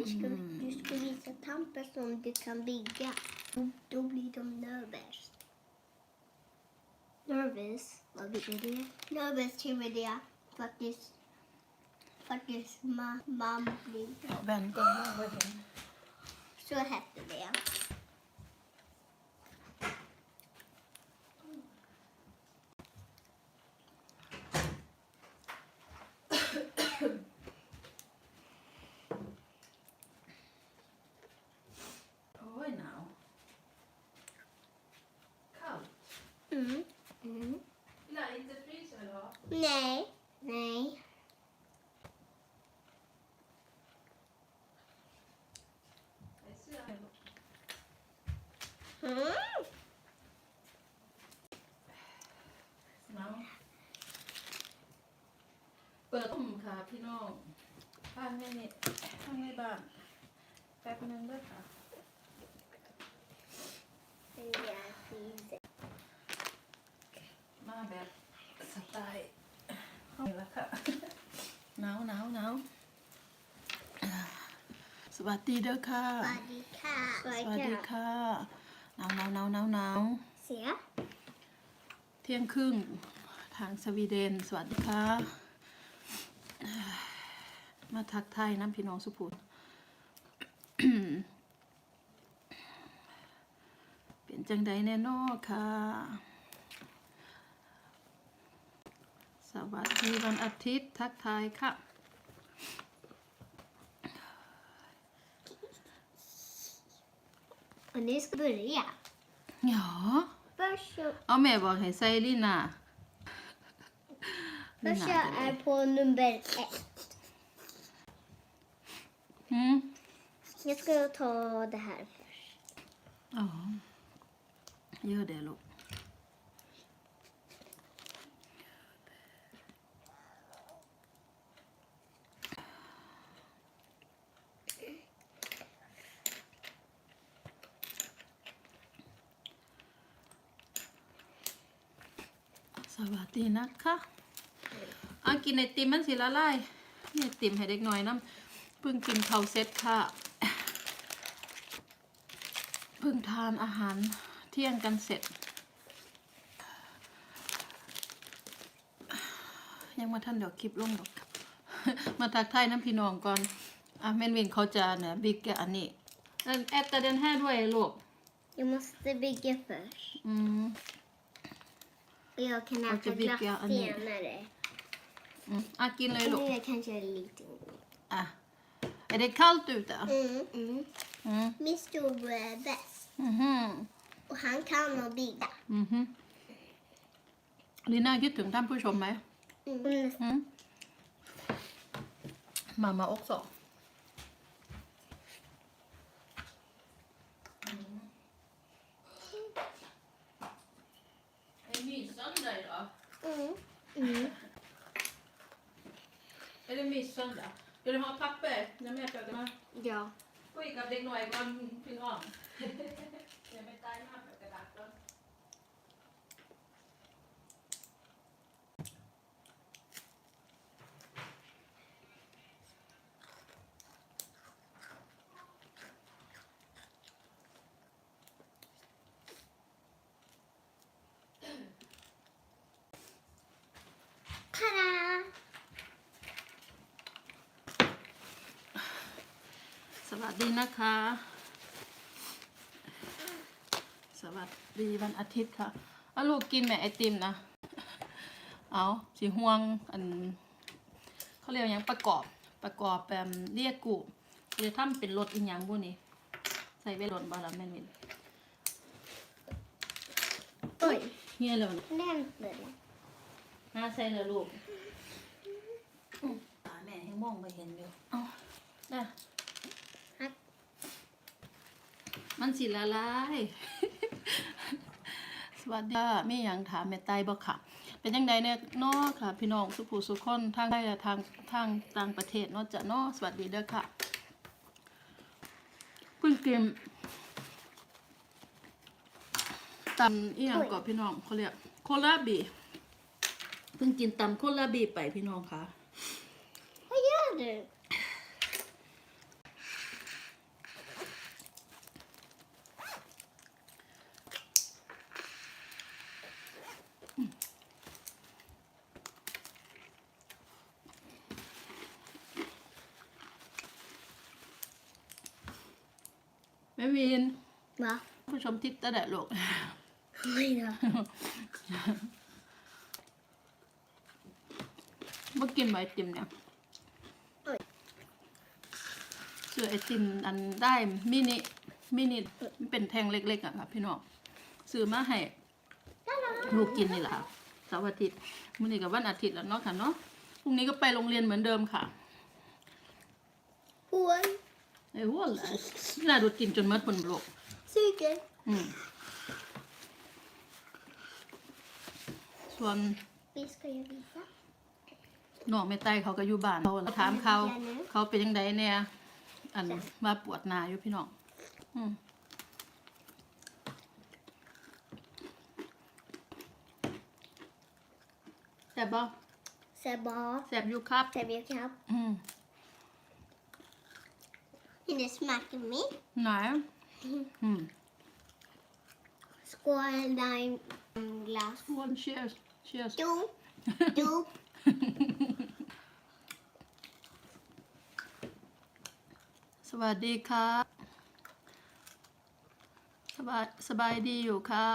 Vi ska, Mm. Du ska visa Tampa som du kan bygga. Och Då blir de nervös. Nervös? Vad betyder det? Nervös betyder det faktiskt, faktiskt ma, man blir. เอาแบนก่อนว่าบ่เห็น Så hette det. โอ้ยหนาว kallt Mm. Mm. Nej, inte fryser eller vad? Nej. Nej. Nej, så är det. Mm. หนาวเปิดต้มค่ะ พี่น้องบ้านแม่นี่ข้างในบ้านแป๊บนึงด้วยค่ะ Ja, precis. มาแบบสไตล์นี่ละค่ะหนาวหนาวหนาวอ่าสวัสดีเด้อค่ะ Swadika. สวัสดีค่ะหนาวหนาวหนาวหนาวหนาว Se. เที่ยงครึ่งทางสวีเดน สวัสดีค่ะ มาทักทายน้ำพี่น้องสุภูนเป็นจังใดแน่นอค่ะ สวัสดีวันอาทิตย์ทักทายค่ะ Och nu ska vi börja. หยอ Först så, เอาแ Först jag är på nummer ett. Mm. Jag ska ta det här först. Ja, gör det Lo. Sabatina kah? เดี๋ยวลูกสวัสดีนะคะเอากินไอติมมันสิละลายนี่ไอติมให้เด็กหน่อยน้ำเพิ่งกินข้าวเซ็ตค่ะ เพิ่งทานอาหารเที่ยงกันเสร็จ ยังมาท่านเดี๋ยวคลิปลงดอกมาทักทายน้ำพี่น้องก่อน อะแม่นวินเขาจะเนี่ยบิ๊กแกอันนี้แอดตาเดนแห้ด้วยลูก Jag måste bygga först. อืม Och jag kan Och så äta bygger jag glass en ny. senare. อืมอะกินเลยลูก Nu är kanske lite... อะ är det kallt ute? Mm. Mm. อืม Min storebror är bäst. อือหือ Och han kan nog bygga. อือหือลีน่าคิดถึงท่านผู้ชมไหม Mm. อืมมามาอกสอง Är det myssöndag idag? Mm. Mm. Är det myssöndag? Vill du ha papper? Jag med med. Ja. คุยกับเด็กหน่อยก่อนพี่น้องอย่าไปตายมากกับกระดาษก่อน Ta-da! สวัสดีนะคะ สวัสดีวันอาทิตย์ค่ะเอาลูกกินแม่ไอติมนะ เอาสีห่วงอันเขาเรียกว่าหยังประกอบประกอบแบบเรียกกูจะทำเป็นรถอีหยังบุนี่ใส่ไว้รถบาลาแม่นวิน Oj, เฮียแล้วนะ den börjar. น่าใส่เลยลูกอืมตาแม่ให้มองไปเห็นอยู่ เอาได้ Tack. มันสิละลาย สวัสดีค่ะมีหยังถามแม่ไต้บ่ค่ะ เป็นยังไงเนี่ยนอค่ะ พี่น้องสุภูสุคนทางไทยและทางทางต่างประเทศนอกจากนอสวัสดีเด้อค่ะเพิ่งกินตำอีหยังก่อนพี่น้องเขาเรียกโคลาบีเพิ่งกินตำโคลาบีไปพี่น้องค่ะ Vad gör du? ไม่วิน Va? ผู้ชมทิศตะแดดลูก Oj då. เมื่อกินไอติมเนี่ยเอ้ยซื้อไอติมอันได้มินิมินิมันเป็นแท่งเล็กๆอะค่ะพี่น้องซื้อมาให้ลูกกินนี่แหละค่ะเสาร์อาทิตย์มื้อนี้กับวันอาทิตย์แล้วเนาะค่ะเนาะพรุ่งนี้ก็ไปโรงเรียนเหมือนเดิมค่ะ Hål. ไอ้หัวเลยน่าดูดกินจนหมดผลโลก Suger. อืมส่วน Vi ska ju visa. น้องแม่ไต้เขาก็อยู่บ้านเขาแล้วถามเขาเขาเป็นยังไงเนี่ยอันว่าปวดหนาอยู่พี่น้องอืมแซ่บบ่ Sebba. แซ่บอยู่ครับ Sebba. อืม Det smakar mitt. ไหนอืม Skål där i en glass. one cheers cheers Du. Du. สวัสดีค่ะสบายสบายดีอยู่ค่ะ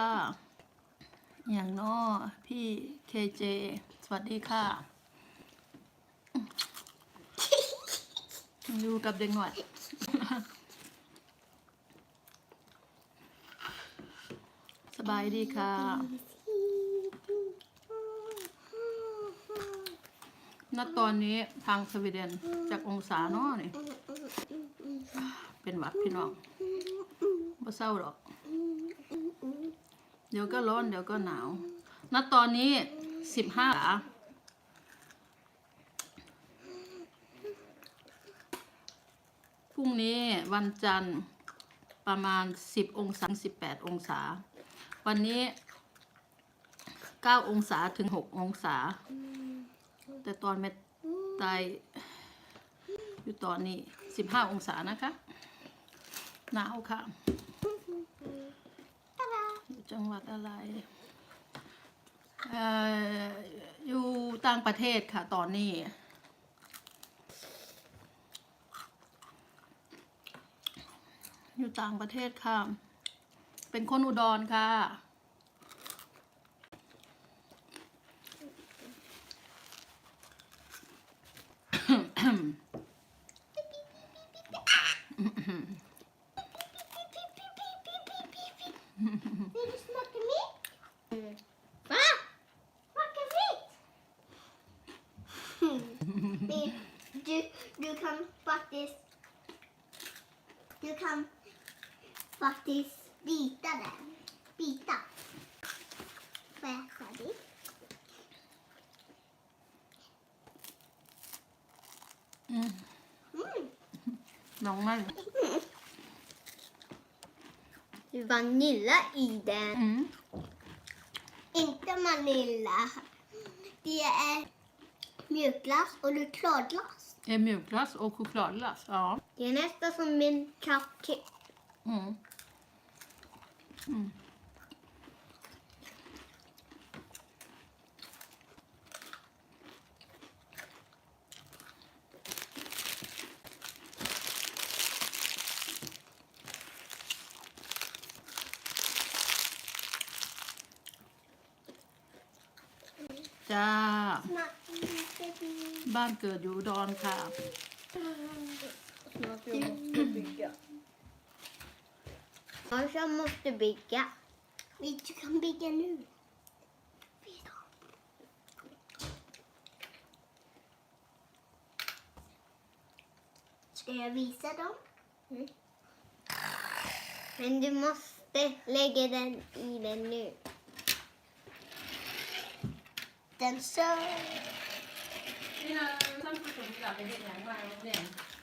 อย่างน้อพี่เคเจ สวัสดีค่ะ อยู่กับเด็กหน่อย สบายดีค่ะ ณ ตอนนี้ทางสวีเดนจากองศาเนาะนี่ เป็นหวัดพี่น้องบ่เศร้าหรอก เดี๋ยวก็ร้อนเดี๋ยวก็หนาว ณ ตอนนี้สิบห้า พรุ่งนี้วันจันทร์ประมาณสิบองศาสิบแปดองศา วันนี้เก้าองศาถึงหกองศา แต่ตอนเม็ตายอยู่ตอนนี้สิบห้าองศานะคะ หนาวค่ะ อยู่จังหวัดอะไรอออยู่ต่างประเทศค่ะตอนนี้ อยู่ต่างประเทศค่ะ เป็นคนอุดรค่ะ Vill du smaka mitt? Va? Smaka mitt? Det- Du, du kan faktiskt... Du kan faktiskt bita den. Bita. Får jag äta ditt? Mm. Mm. Det är vanilla i den. Mm. Inte vanilla. Det är mjukglass och chokladglass. Det är mjukglass och chokladglass, ja. Det är nästan som en cupcake. Mm. Mm. จ้า บ้านเกิดอยู่อุดอนค่ะ Jag måste bygga. Vi kan bygga nu. Ska jag visa dem? Mm. Men du måste lägga den i den nu. Den så.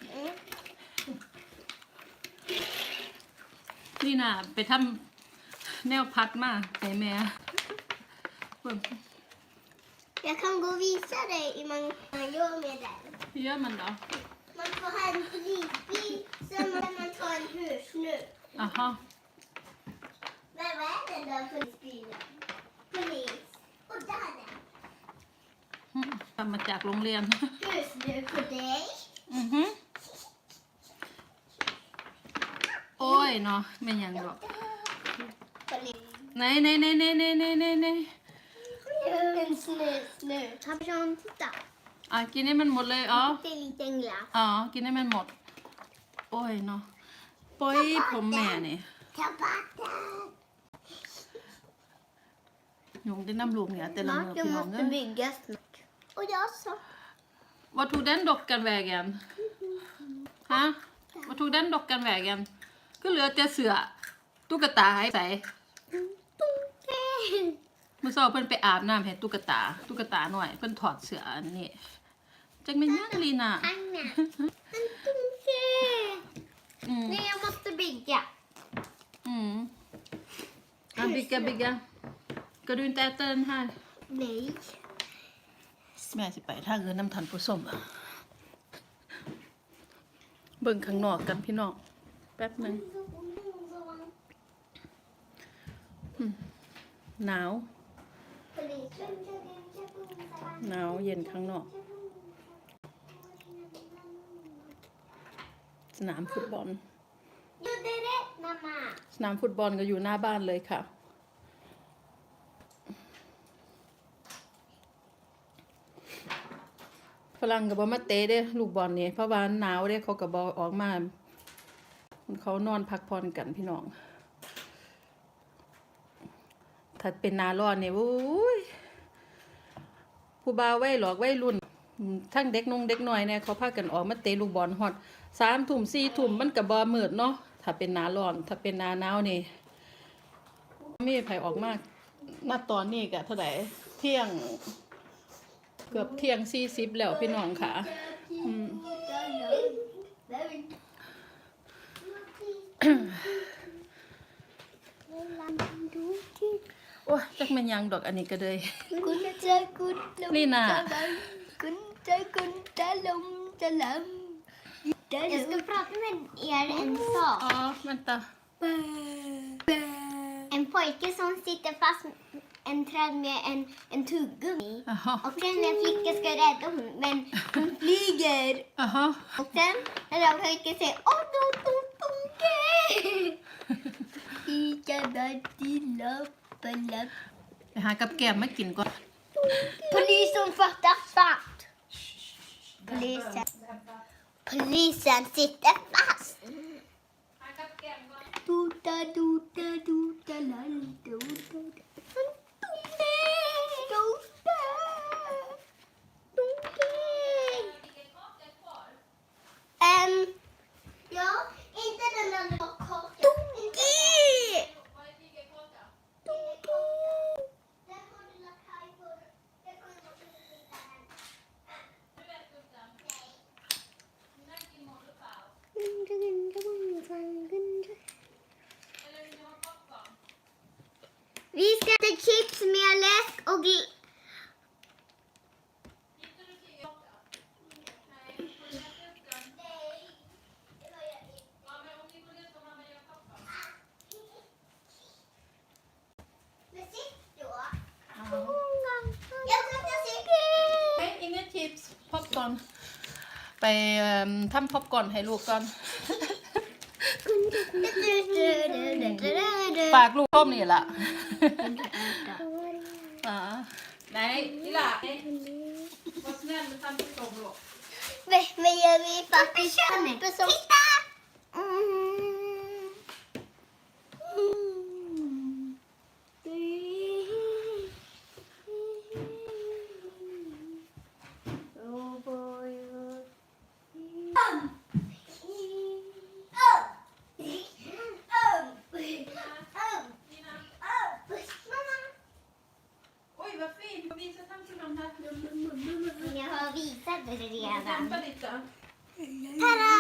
นี่ นี่น่ะไปทำแนวพัดมาไก่แม่เบิ่ง Jag kan gå och visa dig hur man man gör med den. เยอะมันเหรอ Man får ha en drivbil, sen kan man ta en husnur. อะฮะ Men vad är den där polisbilen? Polis. Och där är den. อืมกลับมาจากโรงเรียน Husnur för dig. อือฮึ โอ้ยเนาะไม่ยังหรอกไหนไหนไหนไหนไหนไหนไหนไหนเป็นสเนสเนทำช้อนที่ตักอะกินให้มันหมดเลยอ๋อจริจริงแล้วอ๋อกินให้มันหมด โอ้ยเนาะปอยผมแม่เนี่ยหนูได้น้ำลูมเนี่ยแต่ละเมื่อพี่น้องเนี่ยโอ้ยอ้ också. Var tog den dockan vägen? Ha? Var tog den dockan vägen? ก็เหลือแต่เสือตุ๊กตาให้ใส่ Dunken. เมื่อเช้าเพิ่นไปอาบน้ำให้ตุ๊กตา ตุ๊กตาหน่อย เพิ่นถอดเสื้ออันนี้จังเป็นยังลีน่ะ Anna. En dunken. อืม Nej, jag måste bygga. อืมอะบิกกะบิกกะก็ดูแต่เต้นให้ Nej. แม่สิไปถ้าเงินน้ำทันผู้ส้มอะเบิ่งข้างนอกกันพี่น้อง แป๊บหนึงหนาว หนาวเย็นข้างนอก สนามฟุตบอล สนามฟุตบอลก็อยู่หน้าบ้านเลยค่ะ ฝรั่งก็บบอมาเตะเด้ลูกบอลนี่เพราะว่าหนาวเด้เขาก็บอออกมา เขานอนพักผ่อนกันพี่น้อง ถ้าเป็นนาร้อนเนี่ยโอ้ยผู้บ่าวไว้หลอกไว้รุ่น ทั้งเด็กนงเด็กหน้อยเนี่ยเขาพากันออกมาเตะลูกบอลฮอดสามทุ่มสี่ทุ่มมันกับบอมืดเนาะถ้าเป็นนาร้อน ถ้าเป็นนาหนาวนี่มีไผออกมากณตอนนี้กะเท่าไหร่เที่ยง เกือบเที่ยงสี่สิบแล้วพี่น้องค่ะ อืม โอ้ยจักแม่นยังดอกอันนี้ก็เลยกุญแจกุญแจนี่น่ะกุญแจกุญแจลมจะลำ Jag ska prata med er en sak. Ja, vänta. En pojke som sitter fast en träd med en, en tuggummi. Och sen en flicka ska rädda honom, men hon flyger. Aha. Och sen när pojken säger åh, då, då, อีจะได้ดีแล้วไปแล้วไปหากับแกมมากินก่อน Polisen fattar fast. Polisen. Polisen sitter fast. Dota, dota, dota, la, dota, dota. Dota. Um, ja. 토끼. 똥똥. 근질근질근질. Vi skal til chips med lesk og ก่อน ไปเอิ่มทำพ็อปก่อนให้ลูกก่อน ฝากลูกต้มนี่ล่ะอ๋อไหนนี่ล่ะบอสแนนมันทำที่ตรงลูก Men, men jag vill faktiskt uppe som... Titta! Mamma! โอ้ย vad fint vad visar fram till de här Jag har visat det redan. Dämpa lite Tada!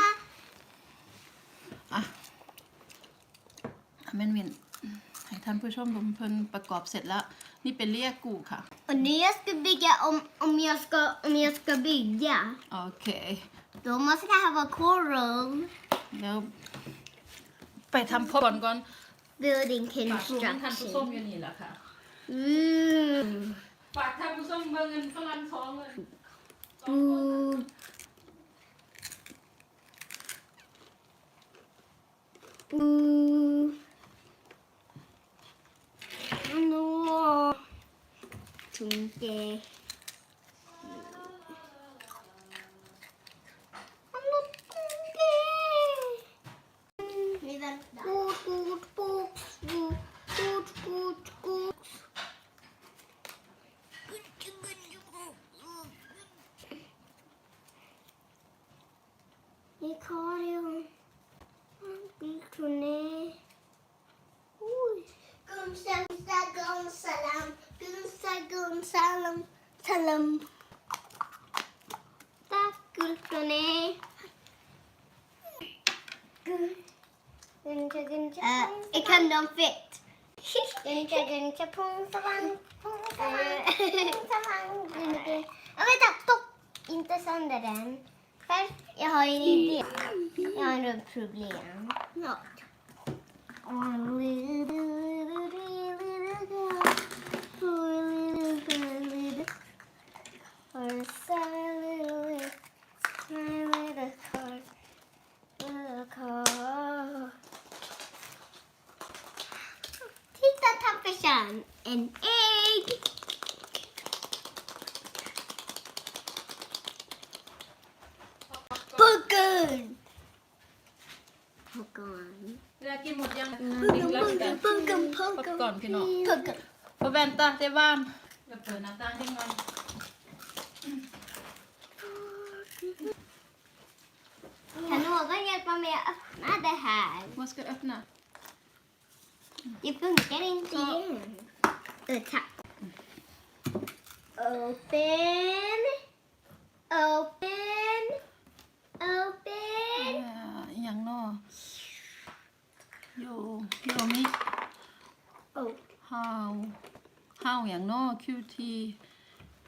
อะแม่นวินให้ท่านผู้ชมดูเพิ่นประกอบเสร็จแล้ว นี่เป็นเรียกกูค่ะ Och när jag ska bygga, om, om, jag ska, om jag ska bygga, โอเค då måste det här vara coral เดี๋ยวไปทำพก่อนก่อน building ฝากลูกให้ท่านผู้ชม construction. อยู่นี่แหละค่ะ Mm. ฝากท่านผู้ชมเบิ่งเงินฝรั่งสองเลย 부 부. 누워. 중계. 진짜 풍사방 풍사방 풍사방 Nu vänta, stopp! Inte sönder den. För jag har en idé. Jag har ett problem. Ja. tappersan, en ägg. Puckon! Puckon. เวลากินหมดยัง Puckon, puckon, puckon, puckon. ก่อนพี่น้อง Puckon. พอแวนตาเตบ้านเดี๋ยวเปิดหน้าต่างให้มัน Kan någon hjälpa mig att öppna det här? มัสก์öppna Det funkar inte Ja. igen. Uh, tack. Open. Open. Open. อ่าอหย่างเนอโยโยมิ Oh. how how อย่างเนอ qt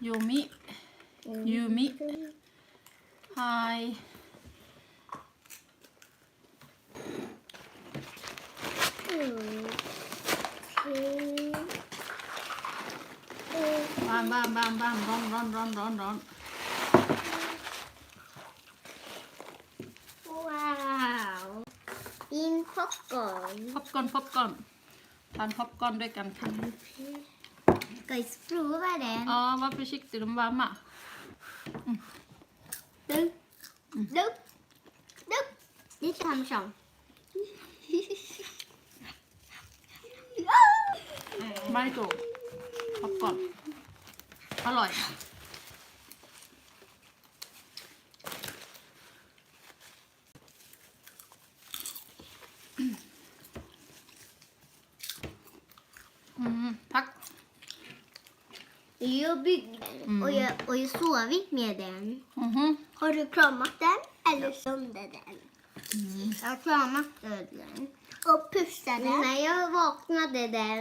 โยมิยูมิ hi Mm. บ้ามบ้ามบ้ามบ้ามร้อนร้อนร้อนร้อนร้อน Wow. Din popcorn. พบก่อนพบก่อนทานพบก่อนด้วยกันค่ะ Ska vi prova den? อ๋อว่าไปชิกติดมบ้ามอะ Du. Du. Du. Lite Hammarström. ไม่ถูกพบก่ อนอร่อย อืมพัก Jag byggde den Mm. och, jag, och jag sovit med den. อือฮึ Har du kramat den eller sönder den? Jag har kramat den. Och pussade. När jag vaknade den,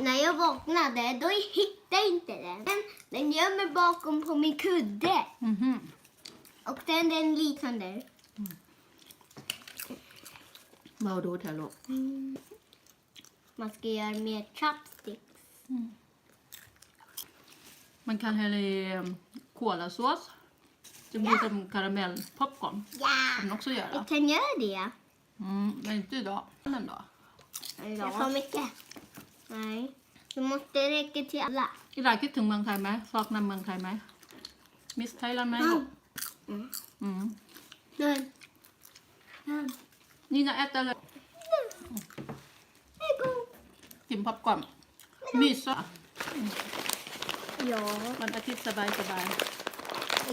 när jag vaknade då hittade jag inte den. Den, den gömmer bakom på min kudde. Mm -hmm. Och den, den liknande. Mm. Vad då, Mm. Man ska göra mer chopsticks. Mm. Man kan hälla i kolasås. Det blir ja. som karamellpopcorn. Ja! kan man också göra. Jag kan göra det. Mm, men inte idag. Ändå. Jag får mycket. Nej. Du måste räcka till alla. อีหลาคิดถึงเมืองไทยไหมซอกนำเมืองไทยไหมมิสไทยแลนด์ไหมลูก Mm. อืม Den. Den. นี่นะแอดเลย Det är god. กินพับก่อน mysa Ja. วันอาทิตย์สบายสบาย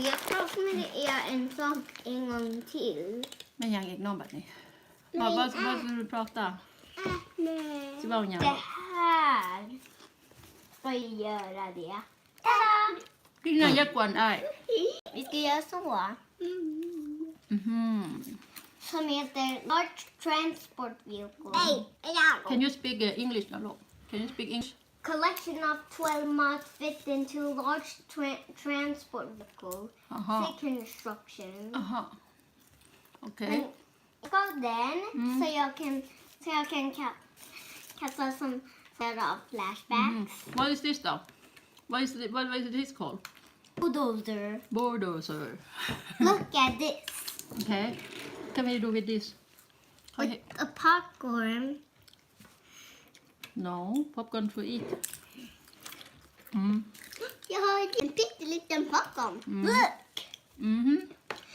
Jag pratade er en sak en gång till. ไม่ยังอีกน้องแบบนี้บอกว่าว่าจะรู้ prata Nej. Så vad hon gör. Det här ska jag göra det. Tada! พี่นายยักกวนไอ้ Vi ska göra så. อือหือ Som heter Large Transport Vehicle. Nej, jag Can you speak uh, English นะลูก Can you speak English Collection of 12 mods fit into large tra- transport vehicle. อ่าฮะ Thick instructions. อ่าฮะโอเค Men jag gav den Mm. så jag kan, så jag kan ka- kasta som flera av flashbacks. Mm. What is this though? What is, it, what, what is this called? Bulldozer. Bulldozer Look at this. Okay What Can we do with this? With a popcorn. No, popcorn to eat Mm. Jag har en pytteliten popcorn. Mm. Look! Mm-hmm.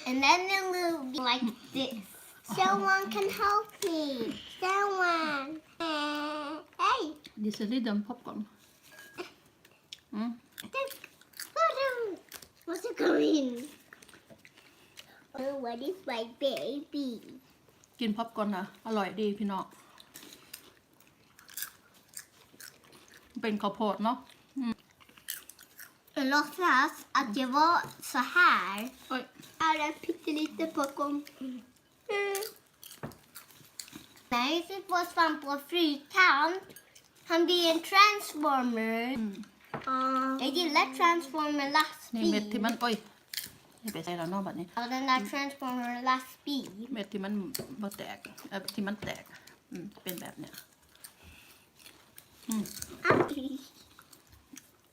And then it will be like this. Someone can help me. Someone. Uh, hey. This is little popcorn. Mm. Look. What What's it going? Oh, what is my baby? กินพ็อปคอร์นนะอร่อยดีพี่น้องเป็นข้าวโพดเนาะ Jag låtsas att jag var så här. เอ้ย Är en pytteliten popcorn. Mm. Nej, det var svamp på frytand. Han blir en transformer. อืม Jag gillar transformer นี่เม็ดที่ lastbil. มันโอ้ยอย่าไปใส่แล้วเนาะบัดนี้ Ja, den där transformer lastbil. เม็ดที่มันบ่แตกเอ่อที่มันแตกอืมเป็นแบบเนี้ย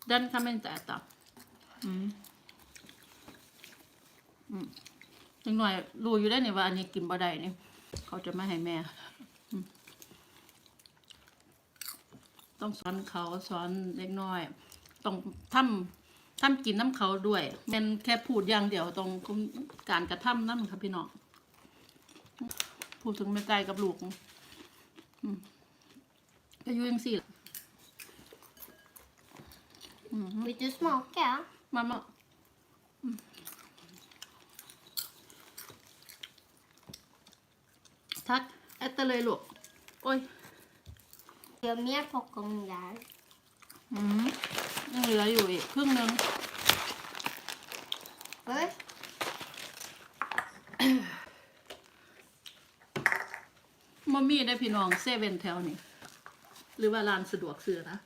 Den kan man inte äta. Mm. อืมจังหน่อยรู้อยู่ได้นี่ว่าอันนี้กินบ่ได้นี่ เขาจะไม่ให้แม่อืม ต้องสอนเขาสอนเล็กน้อย ต้องทำทำกินน้ำเขาด้วยเป็นแค่พูดอย่างเดียวตรงการกระทำนั่นค่ะพี่น้องพูดถึงแม่ไก่กับลูกอืมก็อยู่ยังสี่ล่ะอืม Vill du smaka? Mamma. Mm. Tack. Äta เลยลูกโอ้ย Jag har mer popcorn där. อืมยังเหลืออยู่อีกครึ่งหนึง Först มอมี่ได้พี่น้องเซเว่นแถวนี้ หรือว่าร้านสะดวกซื้อนะ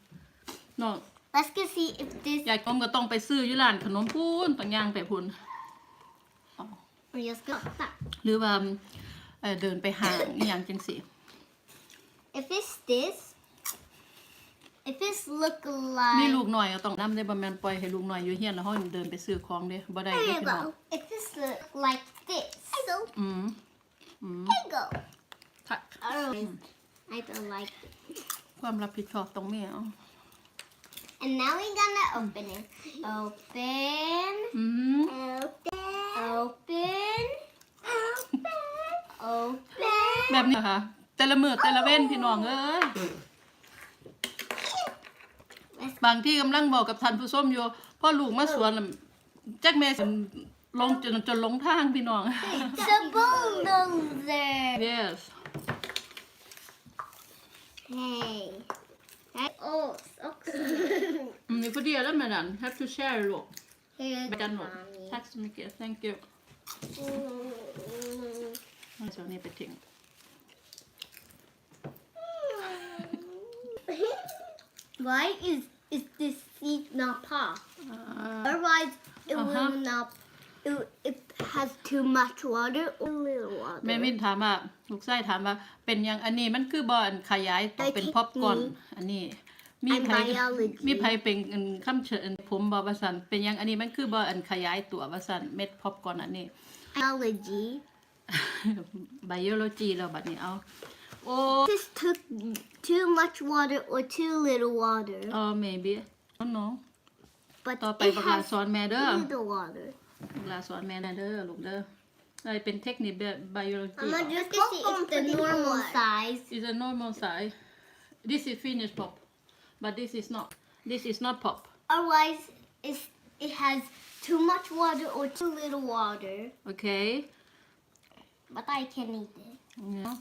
น้อง Jag ska se if this... อยากนมก็ต้องไปซื้ออยู่ร้านขนมพูนต่างย่างไปพูน Och jag ska låta. หรือว่าเอ่อเดินไปห้างอหย่างจังสิ If it's this... If it's look มี like... ลูกหน่อยก็ต้องนำได้บ่แม่นปล่อยให้ลูกหน่อยอยู่เฮียนแล้วเฮาเดินไปซื้อของเด้บ่ได้เด้ There พี่ you น้อง go. If this look like this... I go. อืมอืม I go. ถ้า I don't, I don't like it. ความรับผิดชอบต้องมีเอา And now we're gonna open it. Open. อืม Open. Open. Open. แบบนี้เหรอค่ะ แต่ละมือแต่ละเว้นพี่น้องเอ้ย บางที่กำลังบอกกับท่านผู้ชมอยู่พ่อลูกมาสวนน่ะจักแม่สิลงจนจนลงทางพี่น้อง The bulldozer. yes Hey. Hey. Oh, också. อืมนี่พอดีแล้วแม่นั่น have to share ลูก Here's ไปกันหมด mommy. ทักสมิเกต thank you Mm. เอาส่วนนี้ไปทิ้ง Why is is this seed not pop? อ่า Otherwise, it Uh-huh. will not. It, it has too much water or little water. แม่มินถามว่าลูกไส้ถามว่า เป็นยังอันนี้มันคือบอลขยายต่อเป็นพ็อปคอร์นอันนี้ มี I'm ไผ biology มีไผเป็นอันคำเชิญผมบอกว่าสันเป็นยังอันนี้มันคือบอลขยายตัวว่าสันเม็ดพ็อปคอร์นอันนี้ Biology. ไบโอโลจีเราบัดนี้เอา โอ้ This took too much water or too little water. เออ maybe อ๋อ no But ต่อไป it บักลา has สอนแม่เด้อ little water. บักลาสอนแม่เด้อลูกเด้ออะไรเป็นเทคนิคแบบไบโอโลจี Mama, just see if the normal size. is a normal size this is finished pop but this is not this is not pop Otherwise, it's, it has too much water or too little water. okay But I can eat it. yeah.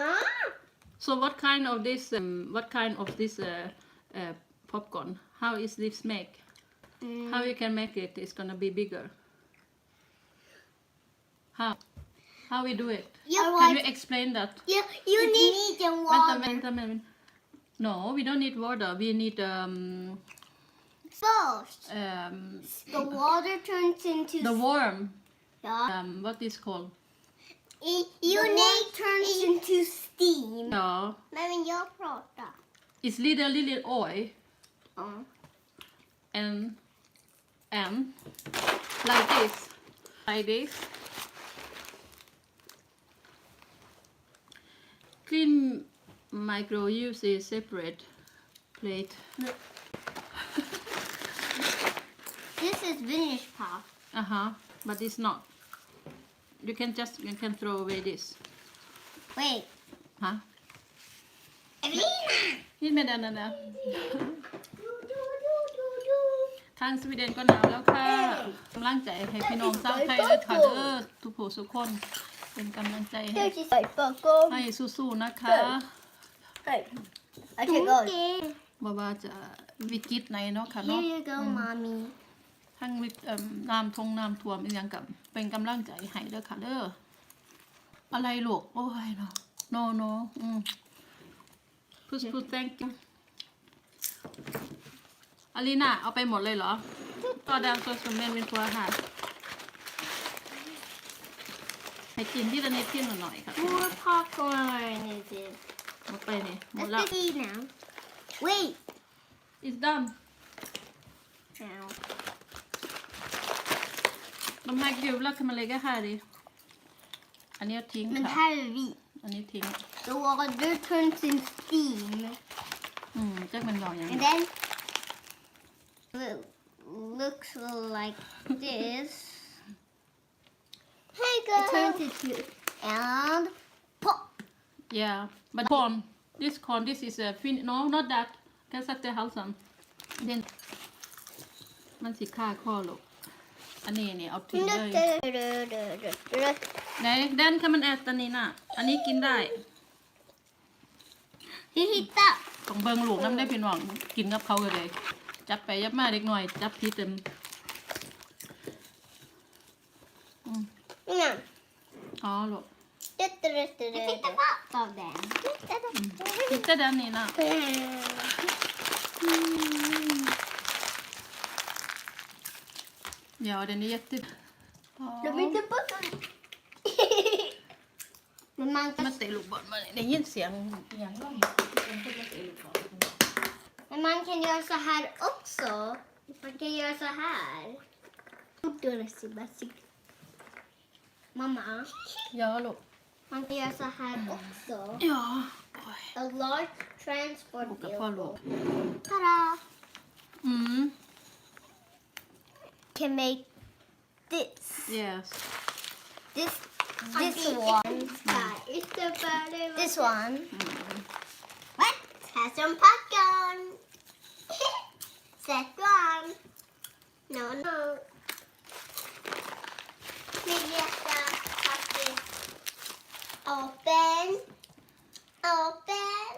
Huh? So what kind of this um, what kind of this uh, uh, popcorn? How is this make? How you can make it? It's gonna be bigger. How? How we do it? Yeah, Can you explain that? Yeah, you need, medium Vänta, water. vänta. No, we don't need water. We need um, First, um, the water turns into the warm. yeah. Um, what is called? It, you need turns into steam. Ja, Men jag pratar. it's little little oil Ja. and and like this, like this. Clean micro use a separate plate This is Vinnish pop. uh huh but it's not you can just you can throw away this Wait, ฮะ Evelina. นี่ไม่ได้นะนะ Do, do, do, do, do. ทางสวีเดนก็หนาวแล้วค่ะกำลังใจให้พี่น้องชาวไทยด้วยค่ะเด้อทุกผู้ทุกคน เป็นกำลังใจให้ There's just like buckle. ให้สู้ๆนะคะ Hey, I can go. บ่ว่าจะวิกฤตไหนเนาะค่ะเนาะ Here you go, mommy. ทั้งวิกเอิ่มน้ำทงน้ำท่วมอีกอย่างกับ เป็นกำลังใจให้เด้อค่ะเด้ออะไรลูกโอ้ยเนาะ no no อืม push push thank you อลีน่าเอาไปหมดเลยเหรอต่อดาวโซซูเมนเป็นตัวอาหารให้กินที่ละนิดที่ละหน่อยค่ะ More popcorn is it? หมดไปนี่หมด Let's แล้ว just eat now. Wait. it's done Now. น้ำแม็กดิวแล้วขึ้นมาเลยก็ค่ะดิอันนี้เอาทิ้ง Men ค่ะ här är vi. อันนี้ทิ้ง The water turns in steam. อืมจักมันบอกอย่าง And then it looks like this. Hey girl. It turns into and pop. Yeah, but corn, this corn, this is a fin. No, not that. Kan sätta halsen. Den. มันสิค่าข้ อลูกอันนี้นี่เอาทิ้งเลยไหนแดนแค่มันแอดตัวนี้น่ะ อันนี้กินได้ Du hittar. ต้องเบิ่งลูกน้ำได้พี่น้องกินกับเขาเลยจับไปยับมาเด็กหน่อย จับพีเต็ม Ja. อ๋อลูก Jag tittar på av den. กินแต่ด้านนี้น่ะ Ja, den är jätte... Ja. De är inte på Men man มา kan, เตะลูกบอลมาได้ยินเสียงอย่างร้องเป็นคนมาเตะลูกบอล men man kan göra så här också. Man kan göra så här. Mamma, Ja, ลูก man kan göra så här också. ja oj A large transport ลูกกับพ่อลูก vehicle. Ta-da! อืม Can make this. yes This this one. This one. What? Has some popcorn. Set one. No, no. Violetta, faktiskt. Open. Open.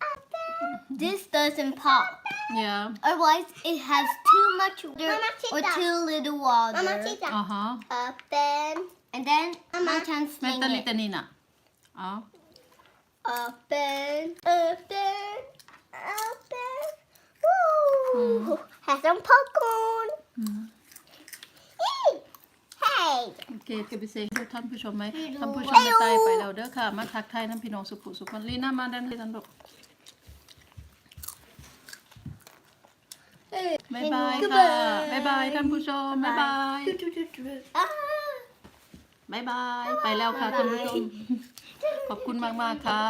Open. This doesn't pop. Yeah Otherwise, it has too much water or too little water. Mamma, titta. อ่าฮะ Öppen, And then man can แม่ sling ตาลิ it. ตานี่น่ะอ๋อ öppen, öppen, öppen. Woo! Här som popcorn. อืม Hej! Hej! โอเคจะไปเซ็งท่านผู้ชมไหมไม่รู้ท่านผู้ชมไปตายไปแล้วเด้อค่ะ มาทักทายน้ำพี่น้องสุขุสุขคนลีน่ามาดันเลยทันลูก บายบายค่ะบายบายท่านผู้ชมบายบาย Ah! บายบาย ไปแล้วค่ะท่านผู้ชม ขอบคุณมากๆค่ะ